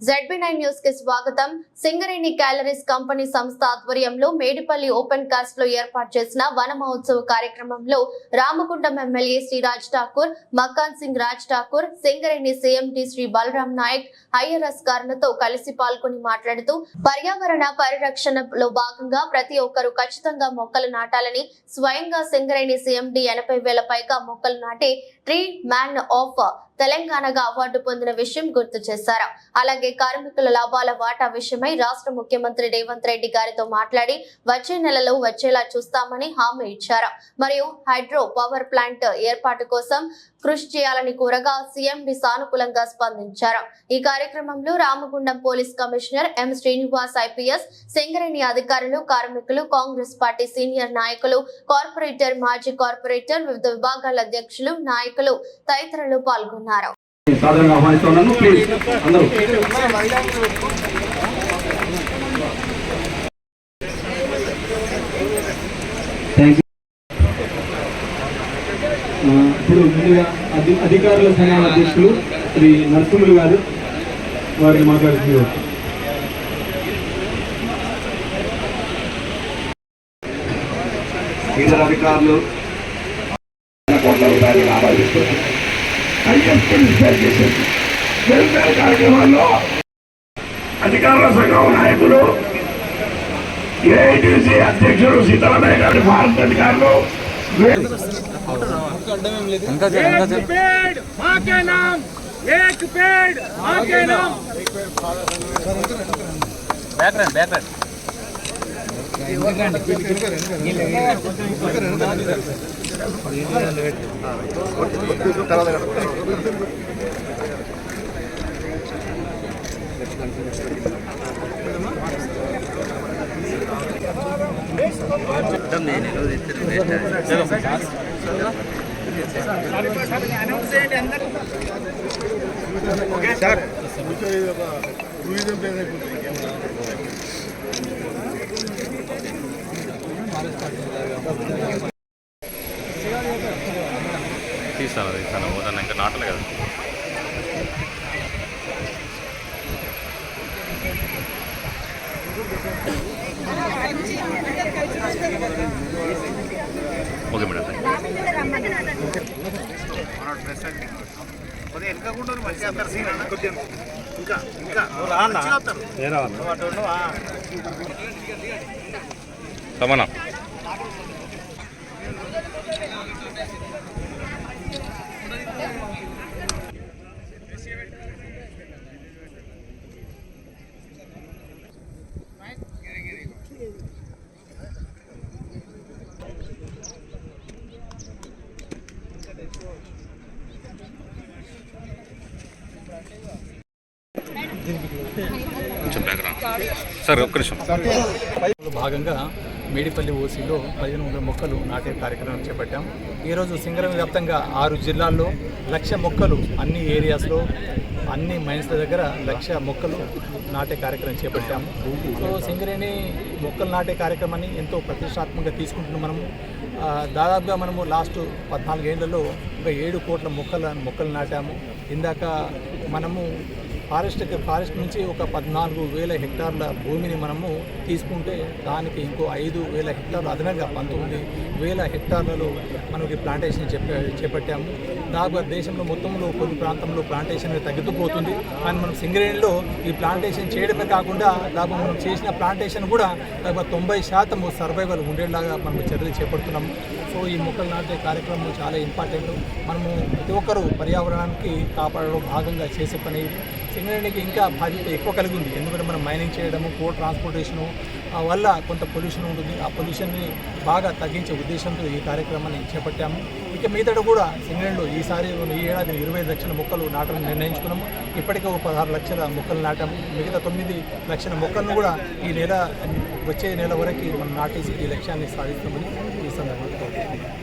ZB nine న్యూస్కి స్వాగతం. Singareni calories company సంస్థ ఆధ్వర్యంలో మేడిపల్లి ఓపెన్ కాస్ట్లో ఏర్పాటు చేసిన వన మహోత్సవ కార్యక్రమంలో Ramagundam MLA Shri Raj Thakur Makkan Singh Raj Thakur Singareni CMD Shri Balram Naik IRS గారులతో కలిసి పాల్గొని మాట్లాడుతూ పర్యావరణ పరిరక్షణలో భాగంగా ప్రతి ఒక్కరూ ఖచ్చితంగా మొక్కలు నాటాలని స్వయంగా సింగరేణి సీఎండి ఎనభై వేల పైగా మొక్కలు నాటి ట్రీ మ్యాన్ ఆఫ్ తెలంగాణగా అవార్డు పొందిన విషయం గుర్తు చేశారు. అలాగే కార్మికుల లాభాల వాటా విషయమై రాష్ట్ర ముఖ్యమంత్రి రేవంత్ రెడ్డి గారితో మాట్లాడి వచ్చే నెలలో వచ్చేలా చూస్తామని హామీ ఇచ్చారు. మరియు హైడ్రో పవర్ ప్లాంట్ ఏర్పాటు కోసం కృషి చేయాలని కోరగా సీఎండి సానుకూలంగా స్పందించారు. ఈ కార్యక్రమంలో Ramagundam police commissioner M Srinivas IPS Singareni అధికారులు కార్మికులు కాంగ్రెస్ పార్టీ సీనియర్ నాయకులు కార్పొరేటర్ మాజీ కార్పొరేటర్ వివిధ విభాగాల అధ్యక్షులు నాయకులు తదితరులు పాల్గొన్నారు. ఆ, ఇప్పుడు ముందుగా అధి అధికారుల సంఘాల అధ్యక్షులు శ్రీ నరసింహులు గారు వారిని మాట్లాడుతున్నారు. సీనియర్ అధికారులు కోట్ల రూపాయలు లాభాలు సంకల్పం షేర్ చేసింది నిరంతర కార్యక్రమాల్లో అధికారుల సంఘం నాయకులు ఏఐటీసీ అధ్యక్షుడు సీతారామయ్య గారి భారత అధికారులు బ్యాక్గ్రౌండ్ సార్ టూరిజం ప్లేస్ అయిపోతుంది తీస్తాను తీస్తాను. పోతాను ఇంకా నాటలు కదా. Okay madam Ramana. కొంచెం బ్యాక్ రా సార్ ఒక్క నిమిషం. భాగంగా మేడిపల్లి ఓసీలో పదిహేను వందల మొక్కలు నాటే కార్యక్రమం చేపట్టాం. ఈరోజు సింగరం వ్యాప్తంగా ఆరు జిల్లాల్లో లక్ష మొక్కలు అన్ని ఏరియాస్లో అన్ని మైన్స్ల దగ్గర లక్ష మొక్కలు నాటే కార్యక్రమం చేపట్టాము సో సింగరేణి మొక్కలు నాటే కార్యక్రమాన్ని ఎంతో ప్రతిష్టాత్మకంగా తీసుకుంటున్నాం మనము. దాదాపుగా మనము లాస్ట్ పద్నాలుగేళ్ళలో ఒక ఏడు కోట్ల మొక్కల మొక్కలు నాటాము. ఇందాక మనము ఫారెస్ట్ ఫారెస్ట్ నుంచి ఒక పద్నాలుగు వేల హెక్టార్ల భూమిని మనము తీసుకుంటే దానికి ఇంకో ఐదు వేల హెక్టార్లు అదనంగా పంతొమ్మిది వేల హెక్టార్లలో మనకి ప్లాంటేషన్ చెప్ప చేపట్టాము. దాదాపు దేశంలో మొత్తంలో కొన్ని ప్రాంతంలో ప్లాంటేషన్ తగ్గుతూ కానీ మనం సింగరేణిలో ఈ ప్లాంటేషన్ చేయడమే కాకుండా దాదాపు మనం చేసిన ప్లాంటేషన్ కూడా దాదాపు తొంభై శాతం సర్వైవల్ ఉండేలాగా మనం చర్యలు చేపడుతున్నాము. సో ఈ మొక్కలు నాటే కార్యక్రమం చాలా ఇంపార్టెంట్ మనము ప్రతి ఒక్కరూ పర్యావరణానికి కాపాడడం భాగంగా చేసే పని సింగరేణికి ఇంకా బాధ్యత ఎక్కువ కలిగి ఉంది ఎందుకంటే మనం మైనింగ్ చేయడము కోల్ ట్రాన్స్పోర్టేషను ఆ వల్ల కొంత పొల్యూషన్ ఉంటుంది. ఆ పొల్యూషన్ని బాగా తగ్గించే ఉద్దేశంతో ఈ కార్యక్రమాన్ని చేపట్టాము. ఇక మిగతాడు కూడా సింగరేణిలో ఈసారి ఈ ఏడాది ఇరవై లక్షల మొక్కలు నాటాలని నిర్ణయించుకున్నాము. ఇప్పటికే ఒక పదహారు లక్షల మొక్కలు నాటాము. మిగతా తొమ్మిది లక్షల మొక్కలను కూడా ఈ నెల వచ్చే నెల వరకు మనం నాటేసి ఈ లక్ష్యాన్ని సాధిస్తామని ఈ సందర్భంగా